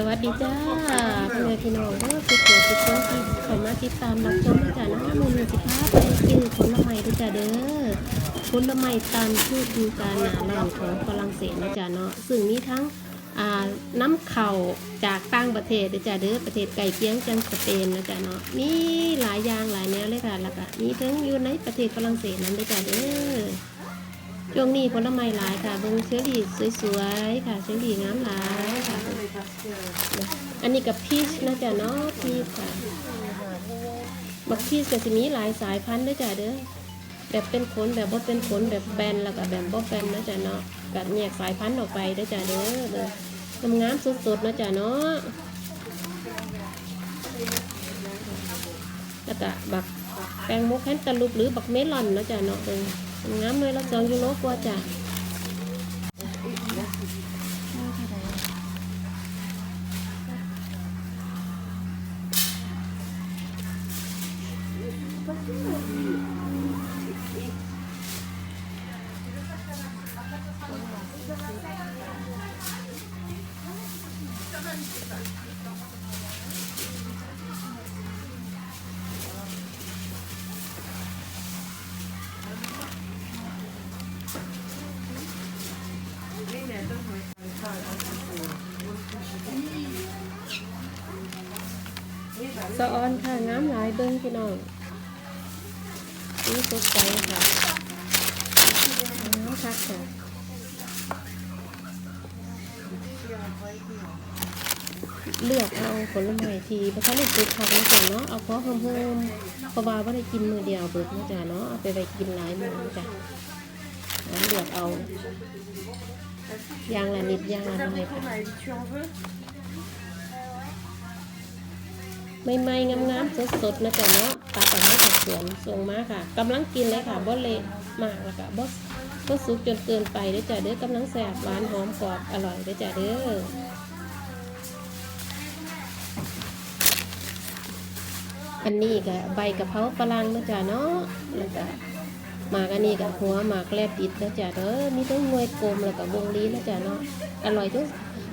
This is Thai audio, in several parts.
สวัสดีจ้าพ่อแม่พี่น้องก็คือตัวทุกคนที่เข้ามาติดตามรับชมนะจ๊ะนะมือหนึ่งสิบห้าไปกินผลไม้ด้วยจ้ะเด้อผลไม้ตามฤดูกาลหนาแรงของฝรั่งเศสนะจ๊ะเนาะซึ่งมีทั้งน้ำเข่าจากต่างประเทศด้วยจ้ะเด้อประเทศไก่เคียงจังสเปนนะจ๊ะเนาะมีหลายอย่างหลายแนวเลยค่ะแล้วก็มีทั้งอยู่ในประเทศฝรั่งเศสนั้นด้วยจ้ะเด้อ ช่วงนี้ผลไม้หลายค่ะเบิ่งเชอรี่สวยๆค่ะเชอรี่งามหลายค่ะ อันนี้กับพีชนะจ๊ะเนาะพีชค่ะบักพีชก็จะมีหลายสายพันธุ์ด้วยจ้ะเด้อแบบเป็นขนแบบบ่เป็นขนแบบแบนแล้วก็แบบบ่แบนนะจ๊ะเนาะกัแยกสายพันธุ์ออกไปด้วยจ้ะเด้อเด้องามสดๆนะจ๊ะเนาะแล้วก็บักแตงโมแคนตาลูปหรือบักเมลอนนะจ๊ะเนาะเบิ่ง งามเลยละสองยูโรกว่าจ้ะ สะออนค่ะงามหลายเบิ้งพี่น้องนี่สดใสค่ะน้ำคักค่ะเลือกเอาผลไม้ทีเพราะเขาเลือกติดผักนะจ๊ะเนาะเอาเพราะเพิ่มๆเพราะว่าไม่ได้กินมือเดียวเบิดนะจ๊ะเนาะเอาไปไปกินหลายมือนะจ๊ะแล้วเลือกเอายางละนิดยางละน้อยค่ะ Tu en veux ไม่ๆงามๆสดๆนะจ๊ะเนาะตัดออกมาจากสวนส่งมาค่ะกำลังกินเลยค่ะบ่เละมากแล้วก็บ่บ่สุกจนเกินไปเด้อจ้ะเด้อกำลังแซ่บหวานหอมกรอบอร่อยเด้อจ้ะเด้ออันนี้ก็ใบกะเพราฝรั่งนะจ๊ะเนาะแล้วก็หมากอันนี้ก็หัวหมากแลบดิดนะจ๊ะเด้อมีทั้งหน่วยกลมแล้วก็วงลีนะจ๊ะเนาะอร่อยทั้ง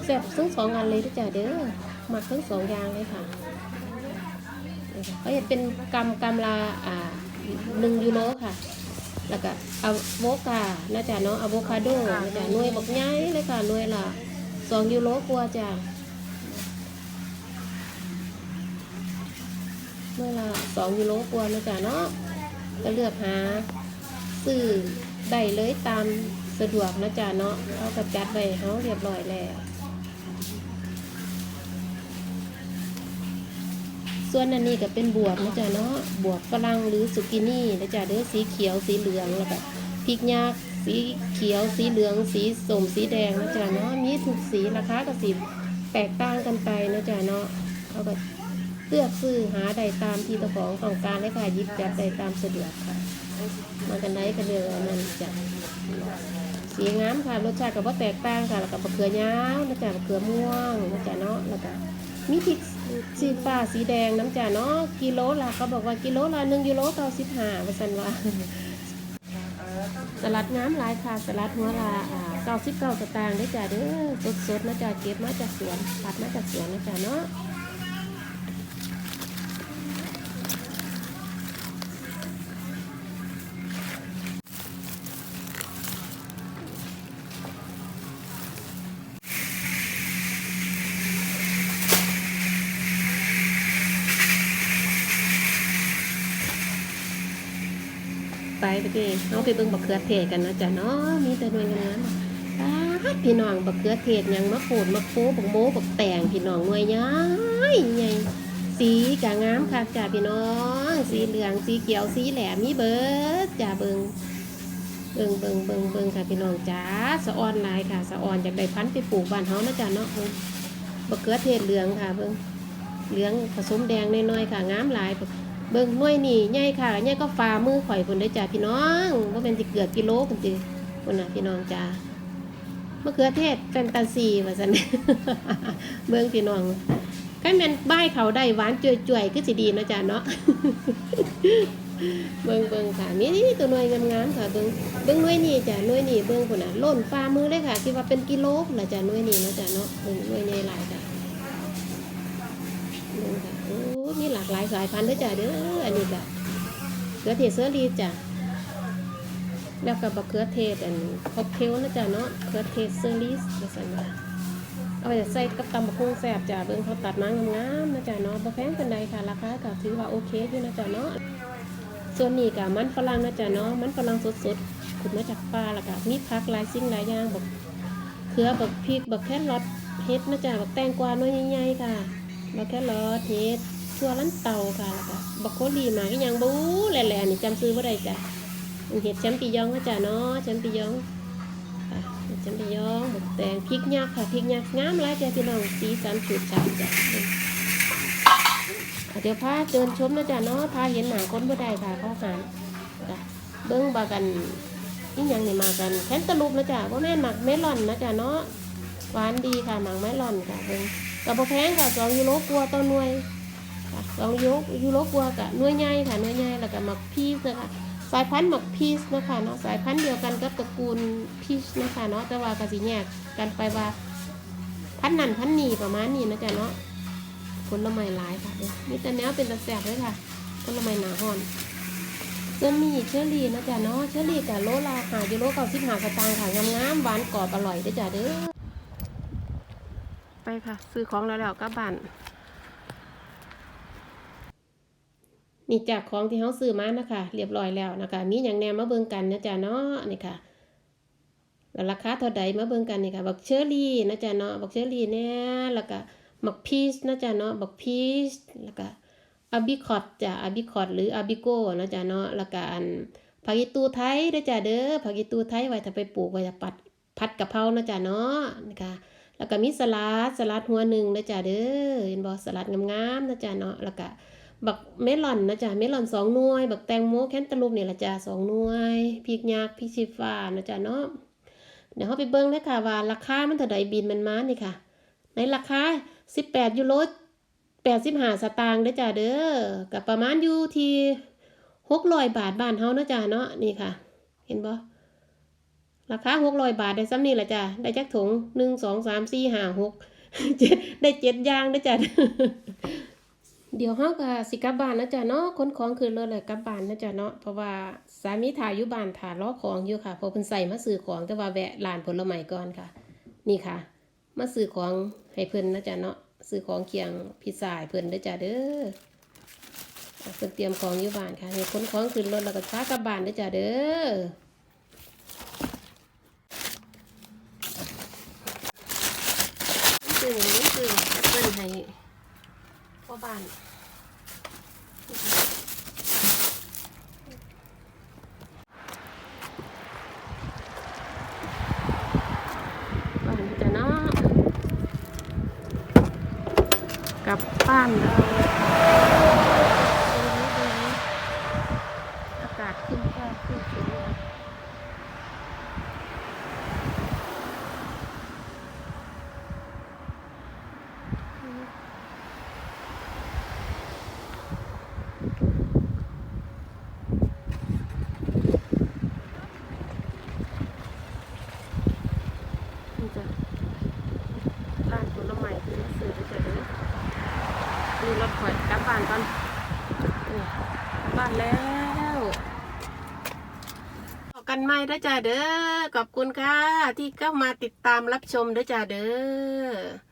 แซ่บทั้งสองอันเลยนะจ๊ะเด้อ หมักทั้งสองอย่างเลยค่ะก็จะเป็นกำกำลาอ่าหนึ่งยูโรค่ะ แล้วก็อะโวคาน่าจะเนาะอะโวคาโดน่าจะหน่วยบักใหญ่เลยค่ะหน่วยละสองยูโรกว่าจ้ะหน่วยละสองยูโรกว่านะจ๊ะเนาะก็เลือกหาซื้อได้เลยตามสะดวกนะจ๊ะเนาะเขาก็จัดไว้เขาเรียบร้อยแล้ว ส่วนอันนี้ก็เป็นบวบนะจ๊ะเนาะบวบฝรั่งหรือสุกินี่นะจ๊ะเด้อสีเขียวสีเหลืองแล้วก็พริกยากสีเขียวสีเหลือง สีส้มสีแดงนะจ๊ะเนาะมีทุกสีราคาก็สีแตกต่างกันไปนะจ๊ะเนาะเขาก็เลือกซื้อหาได้ตามที่เจ้าของต้องการเลยค่ะยิบจับได้ตามสะดวกค่ะมากันไหนก็เลือกอันนั้นจ้ะสีงามค่ะรสชาติก็บ่แตกต่างค่ะแล้วก็มะเขือยาวนะจ๊ะมะเขือม่วงนะจ๊ะเนาะแล้วก็มีพริก สีฟ้าสีแดงน้ำจ่าเนาะกิโลละเขาบอกว่ากิโลละหนึ่งยูโรเก้าสิบห้าเปอร์เซ็นต์ว่าสลัดน้ำหลายค่ะสลัดหัวละเก้าสิบเก้าสตางค์ได้จ่าเด้อสดๆนะจ๊ะเก็บมาจากสวนตัดมาจากสวนนะจ๊ะเนาะ ไปไปดิเอาไปเบิ่งบักเขือเทศกันนะจ๊ะเนาะมีแต่หน่วยงานอ้าพี่น้องบักเขือเทศยังมะโขดมะโคบักโมบักแตงพี่น้องหน่วยย้ายใหญ่สีกะงามค่ะจ้ะพี่น้อง สีเหลืองสีเขียวสีแหลมมีเบิดจ้ะเบิงเบิงเบิงเบิงเบิงค่ะพี่น้องจ้าสะออนลายค่ะสะออนอยากได้พันธุ์ไปปลูกบ้านเฮานะจ๊ะเนาะเบิงบักเขือเทศเหลืองค่ะเบิงเหลืองผสมแดงน้อยๆค่ะงามลาย เบิ่งน่วยนี่ใหญ่ค่ะใหญ่ก็ฝ่ามือข่อยพุ่นได้จ้าพี่น้องว่าเป็นสิเกือบกิโลพุ่นติพุ่นน่ะพี่น้องจ้ามะเขือเทศแฟนตาซีว่าซั่นเบิ่งพี่น้องคันแม่นบ้ายเขาได้หวานจ่วยๆคือสิดีนะจ้าเนาะเบิ่งเบิ่งค่ะมีนี่ตัวหน่วยงามๆค่ะเบิ่งเบิ่งหน่วยนี่จ้ะหน่วยนี่เบิ่งพุ่นน่ะล้นฝ่ามือเลยค่ะคิดว่าเป็นกิโลพุ่นล่ะจ้ะหน่วยนี่เนะจ้ะเนาะเบิ่งหน่วยใหญ่หลายจ้ะ มีหลากหลายสายพันธุ์ด้วยจ้ะเด้ออันนี้แบบเขือเทศเซอรีจ้ะแล้วก็บักเขือเทศอันค็อกเทลนะจ้ะเนาะเขือเทศเซอรีจะสั่นว่าเอาไปใส่กับตำบักหุ่งแซ่บจ้ะเบิ่งเขาตัดมางามๆนะจ้ะเนาะบ่แพงปานใดค่ะราคาก็ถือว่าโอเคอยู่นะจ้ะเนาะส่วนนี้ก็มันฝรั่งนะจ้ะเนาะมันฝรั่งสดๆขุดมาจากป่าแล้วก็มีผักหลายสิ่งหลายอย่างบักเขือบักพริกบักแครอทเฮ็ดนะจ้ะบักแตงกวาน้อยใหญ่ๆค่ะบักแครอทเฮ็ด ทั่วลันเตาค่ะแล้วก็บักโคลีมาก็ยังบู๊แหล่ๆนี่จำซื้อบ่ได้จ้ะมันเฮ็ดแชมปิญองนะจ้ะเนาะแชมปิญองค่ะแชมปิญองบักแตงพริกยักษ์ค่ะพริกยักษ์งามหลายจ้ะพี่น้องสีสันฉูดฉาดจ้ะเดี๋ยวพาเดินชมนะจ้ะเนาะพาเห็นหนังคนบ่ได้ค่ะเขาหารจ้ะเบิ่งบากันนี่ยังนี่มากันแคนตาลูปนะจ้ะบ่แม่หมักเมลอนนะจ้ะเนาะหวานดีค่ะหมักเมลอนค่ะเบิ่งกับบ่แพงค่ะสองยูโรกลัวต่อหน่วย ค่ะสองยูโรยูโรกลัวกับหน่วยใหญ่ค่ะหน่วยใหญ่แล้วก็หมักพีชนะคะสายพันธุ์หมักพีชนะคะเนาะสายพันธุ์เดียวกันกับตระกูลพีชนะคะเนาะแต่ว่ากสิแยกกันไปว่าพันธุ์นั่นพันธุ์นี่ประมาณนี้นะจ๊ะเนาะผลไม้หลายค่ะเด้อมีแต่แนวเป็นตะแสบเลยค่ะผลไม้หนาห่อนส่วนมีเชอรี่นะจ๊ะเนาะเชอรี่กับโลละหายูโรเก้าสิบหาสตางค์ค่ะงามๆหวานกรอบอร่อยด้จ้ะเด้อไปค่ะ ซื้อของแล้วแล้วกลับบ้าน นี่จากของที่เขาซื้อมานะคะ เรียบร้อยแล้วนะคะ มีอย่างแนมมาเบิ่งกันนะจ๊ะเนาะนี่ค่ะแล้วราคาเท่าใดมาเบิ่งกันนี่ค่ะบักเชอรี่นะจ๊ะเนาะบักเชอรี่เนี่ยแล้วก็บักพีชนะจ๊ะเนาะบักพีชแล้วก็อาบิคอตจ้ะอาบิคอตหรืออาบิโก้นะจ๊ะเนาะแล้วก็อันผักอีตูไทยนะจ๊ะเด้อผักอีตูไทยไว้ถ้าไปปลูกไว้จะปัดผัดกะเพรานะจ๊ะเนาะนี่ค่ะแล้วก็มีสลัดสลัดหัวหนึ่งนะจ๊ะเด้อเห็นบ่สลัดงามๆนะจ๊ะเนาะแล้วก็ บักเมลอนนะจ๊ะเมลอนสองหน่วย บักแตงโมแคนตาลูปเนี่ยละจ้ะสองหน่วยพริกยักษ์พริกชีฟ้านะจ๊ะเนาะเดี๋ยวเราไปเบิ่งเลยค่ะว่าราคามันเท่าใดบินมันมานี่ค่ะ ในราคา18ยูโร85สตางค์เด้อจ้ะเด้อกับประมาณอยู่ที่600บาทบ้านเฮานะจ๊ะเนาะนี่ค่ะ เห็นบ่ราคาหกร้อยบาทได้ซ้ำนี่แหละจ้ะได้จักถุงหนึ่งสองสามสี่ห้าหกได้เจ็ดย่างนะจ้ะ เดี๋ยวเฮาก็สิกลับบ้านนะจ๊ะเนาะขนของคืนรถเลยกลับบ้านนะจ๊ะเนาะเพราะว่าสามีถ่ายอยู่บ้านถ่ายล้อของอยู่ค่ะพอเพิ่นใส่มาซื้อของแต่ว่าแวะร้านผลไม้ก่อนค่ะ นี่ค่ะ มาซื้อของให้เพิ่นนะจ๊ะเนาะซื้อของเคียงพิซซ่าให้เพิ่นเด้จ้ะเด้อเพิ่นเตรียมของอยู่บ้านค่ะนี่ขนของขึ้นรถแล้วก็พากลับบ้านเด้จ้ะเด้อซื้อซื้อแอปเปิ้ลให้พ่อบ้าน บ้านจะนาะกลับบ้านเราอากาศขึ้นแค่ขึ้นสูง นี่จะร้านผลไม้ที่มาซื้อด้วยจ้ะเด้อนี่รถข่อยกลั บ้านก่อนบ้านแล้วต่อกันใหม่ด้จ้ะเด้อขอบคุณค่ะ ที่เข้ามาติดตามรับชมด้จ้ะเด้อ